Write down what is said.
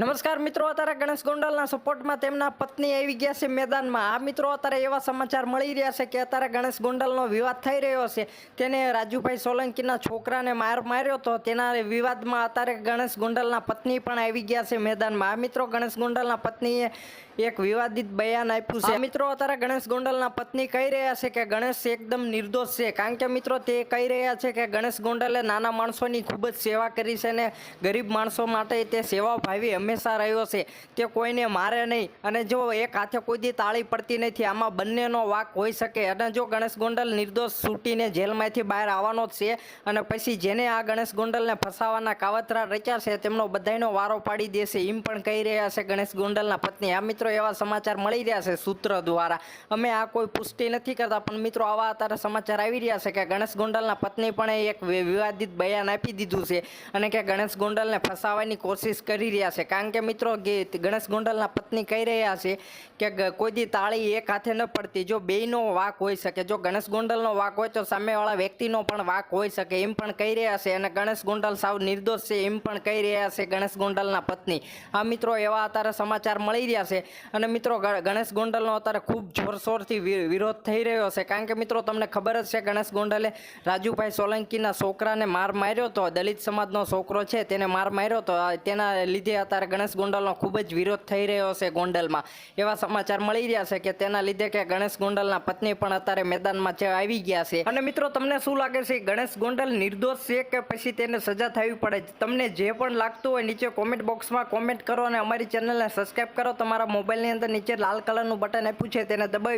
નમસ્કાર મિત્રો, અત્યારે ગણેશ ગોંડલના સપોર્ટમાં તેમના પત્ની આવી ગયા છે મેદાનમાં. આ મિત્રો અત્યારે એવા સમાચાર મળી રહ્યા છે કે અત્યારે ગણેશ ગોંડલનો વિવાદ થઈ રહ્યો છે. તેને રાજુભાઈ સોલંકીના છોકરાને માર માર્યો હતો તેના વિવાદમાં અત્યારે ગણેશ ગોંડલના પત્ની પણ આવી ગયા છે મેદાનમાં. આ મિત્રો ગણેશ ગોંડલના પત્નીએ એક વિવાદિત બયાન આપ્યું છે. મિત્રો અત્યારે ગણેશ ગોંડલના પત્ની કહી રહ્યા છે કે ગણેશ એકદમ નિર્દોષ છે. કારણ કે મિત્રો તે કહી રહ્યા છે કે ગણેશ ગોંડલે નાના માણસોની ખૂબ જ સેવા કરી છે અને ગરીબ માણસો માટે તે સેવા ભાવી હંમેશા રહ્યો છે તે કોઈને મારે નહીં. અને જો એક હાથે કોઈ તાળી પડતી નથી, આમાં બંનેનો વાક હોઈ શકે. અને જો ગણેશ ગોંડલ નિર્દોષ છૂટીને જેલમાંથી બહાર આવવાનો જ છે અને પછી જેને આ ગણેશ ગોંડલને ફસાવાના કાવતરા રચ્યા છે, તેમનો બધાયનો વારો પાડી દેશે એમ પણ કહી રહ્યા છે ગણેશ ગોંડલના પત્ની. આ મિત્રો એવા સમાચાર મળી રહ્યા છે સૂત્ર દ્વારા. અમે આ કોઈ પુષ્ટિ નથી કરતા, પણ મિત્રો આવા અત્યારે સમાચાર આવી રહ્યા છે કે ગણેશ ગોંડલના પત્ની પણ એક વિવાદિત બયાન આપી દીધું છે અને કે ગણેશ ગોંડલને ફસાવવાની કોશિશ કરી રહ્યા છે. કારણ કે મિત્રો ગે- ગણેશ ગોંડલના પત્ની કહી રહ્યા છે કે ગ- કોઈ દી તાળી એક હાથે ન પડતી. જો બેયનો વાક હોઈ શકે, જો ગણેશ ગોંડલનો વાક હોય તો સામેવાળા વ્યક્તિનો પણ વાક હોઈ શકે એમ પણ કહી રહ્યા છે અને ગણેશ ગોંડલ સાવ નિર્દોષ છે એમ પણ કહી રહ્યા છે ગણેશ ગોંડલના પત્ની. આ મિત્રો, એવા અત્યારે સમાચાર મળી રહ્યા છે અને મિત્રો ગણેશ ગોંડલનો અત્યારે ખૂબ જોરશોરથી વિરોધ થઈ રહ્યો છે. કારણ કે મિત્રો, તમને ખબર જ છે ગણેશ ગોંડલે રાજુભાઈ સોલંકીના છોકરાને માર માર્યો તો, દલિત સમાજનો છોકરો છે તેને માર માર્યો તો તેના લીધે અત્યારે ગણેશ ગોંડલનો ખૂબ જ વિરોધ થઈ રહ્યો છે ગોંડલમાં. એવા સમાચાર મળી રહ્યા છે કે તેના લીધે કે ગણેશ ગોંડલના પત્ની પણ અત્યારે મેદાનમાં જે આવી ગયા છે. અને મિત્રો, તમને શું લાગે છે, ગણેશ ગોંડલ નિર્દોષ છે કે પછી તેને સજા થવી પડે તમને જે પણ લાગતું હોય નીચે કોમેન્ટ બોક્સમાં કોમેન્ટ કરો અને અમારી ચેનલને સબસ્ક્રાઈબ કરો. તમારા મોબાઈલની અંદર નીચે લાલ કલરનું બટન આપ્યું છે, તેને દબાવી